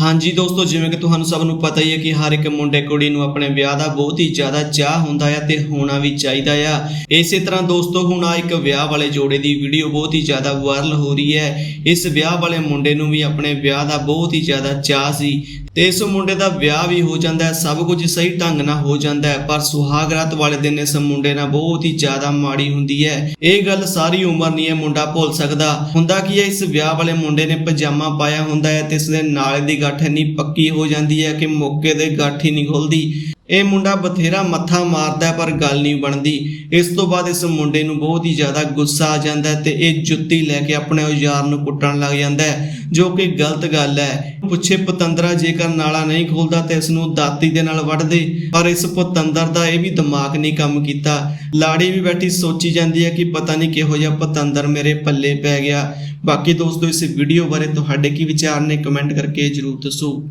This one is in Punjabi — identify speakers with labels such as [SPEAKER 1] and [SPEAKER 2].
[SPEAKER 1] ਹਾਂਜੀ ਦੋਸਤੋ, ਜਿਵੇਂ ਕਿ ਤੁਹਾਨੂੰ ਸਭ ਨੂੰ ਪਤਾ ਹੀ ਹੈ ਕਿ ਹਰ ਇੱਕ ਮੁੰਡੇ ਕੁੜੀ ਨੂੰ ਆਪਣੇ ਵਿਆਹ ਦਾ ਬਹੁਤ ਹੀ ਜ਼ਿਆਦਾ ਚਾਹ ਹੁੰਦਾ ਆ ਤੇ ਹੋਣਾ ਵੀ ਚਾਹੀਦਾ ਆ। ਇਸੇ ਤਰ੍ਹਾਂ ਦੋਸਤੋ, ਹੁਣ ਆ ਇੱਕ ਵਿਆਹ ਵਾਲੇ ਜੋੜੇ ਦੀ ਵੀਡੀਓ ਬਹੁਤ ਹੀ ਜ਼ਿਆਦਾ ਵਾਇਰਲ ਹੋ ਰਹੀ ਹੈ। ਇਸ ਵਿਆਹ ਵਾਲੇ ਮੁੰਡੇ ਨੂੰ ਵੀ ਆਪਣੇ ਵਿਆਹ ਦਾ ਬਹੁਤ ਹੀ ਜ਼ਿਆਦਾ ਚਾਹ ਸੀ। ਤੇ ਇਸ ਮੁੰਡੇ ਦਾ ਵਿਆਹ ਵੀ ਹੋ ਜਾਂਦਾ ਹੈ, ਸਭ ਕੁਝ ਸਹੀ ਢੰਗ ਨਾਲ ਹੋ ਜਾਂਦਾ ਹੈ, ਪਰ ਸੁਹਾਗ ਰਾਤ ਵਾਲੇ ਦਿਨ ਇਸ ਮੁੰਡੇ ਨਾਲ ਬਹੁਤ ਹੀ ਜ਼ਿਆਦਾ ਮਾੜੀ ਹੁੰਦੀ ਹੈ। ਇਹ ਗੱਲ ਸਾਰੀ ਉਮਰ ਨਹੀਂ ਇਹ ਮੁੰਡਾ ਭੁੱਲ ਸਕਦਾ। ਹੁੰਦਾ ਕੀ ਹੈ, ਇਸ ਵਿਆਹ ਵਾਲੇ ਮੁੰਡੇ ਨੇ ਪਜਾਮਾ ਪਾਇਆ ਹੁੰਦਾ ਹੈ ਤੇ ਇਸ ਦੇ ਨਾਲੇ ਦੀ ਗੱਠ ਇੰਨੀ ਪੱਕੀ ਹੋ ਜਾਂਦੀ ਹੈ ਕਿ ਮੌਕੇ ਦੇ ਗੱਠ ਹੀ ਨਹੀਂ ਖੁੱਲਦੀ। ਇਹ ਮੁੰਡਾ ਬਥੇਰਾ ਮੱਥਾ ਮਾਰਦਾ ਪਰ ਗੱਲ ਨਹੀਂ ਬਣਦੀ। ਇਸ ਤੋਂ ਬਾਅਦ ਇਸ ਮੁੰਡੇ ਨੂੰ ਬਹੁਤ ਹੀ ਜ਼ਿਆਦਾ ਗੁੱਸਾ ਆ ਜਾਂਦਾ ਹੈ ਤੇ ਇਹ ਜੁੱਤੀ ਲੈ ਕੇ ਆਪਣੇ ਯਾਰ ਨੂੰ ਕੁੱਟਣ ਲੱਗ ਜਾਂਦਾ ਜੋ ਕਿ ਗਲਤ ਗੱਲ ਹੈ। ਪੁੱਛੇ, ਪਤੰਦਰਾ, ਜੇਕਰ ਨਾਲਾ ਨਹੀਂ ਖੋਲਦਾ ਤੇ ਇਸ ਨੂੰ ਦਾਤੀ ਦੇ ਨਾਲ ਵੱਢ ਦੇ। ਪਰ ਇਸ ਪਤੰਦਰ ਦਾ ਇਹ ਵੀ ਦਿਮਾਗ ਨਹੀਂ ਕੰਮ ਕੀਤਾ। ਲਾੜੀ ਵੀ ਬੈਠੀ ਸੋਚੀ ਜਾਂਦੀ ਹੈ ਕਿ ਪਤਾ ਨਹੀਂ ਕਿਹੋ ਜਿਹਾ ਪਤੰਦਰ ਮੇਰੇ ਪੱਲੇ ਪੈ ਗਿਆ। ਬਾਕੀ ਦੋਸਤੋ, ਇਸ ਵੀਡੀਓ ਬਾਰੇ ਤੁਹਾਡੇ ਕੀ ਵਿਚਾਰ ਨੇ, ਕਮੈਂਟ ਕਰਕੇ ਜਰੂਰ ਦੱਸੋ।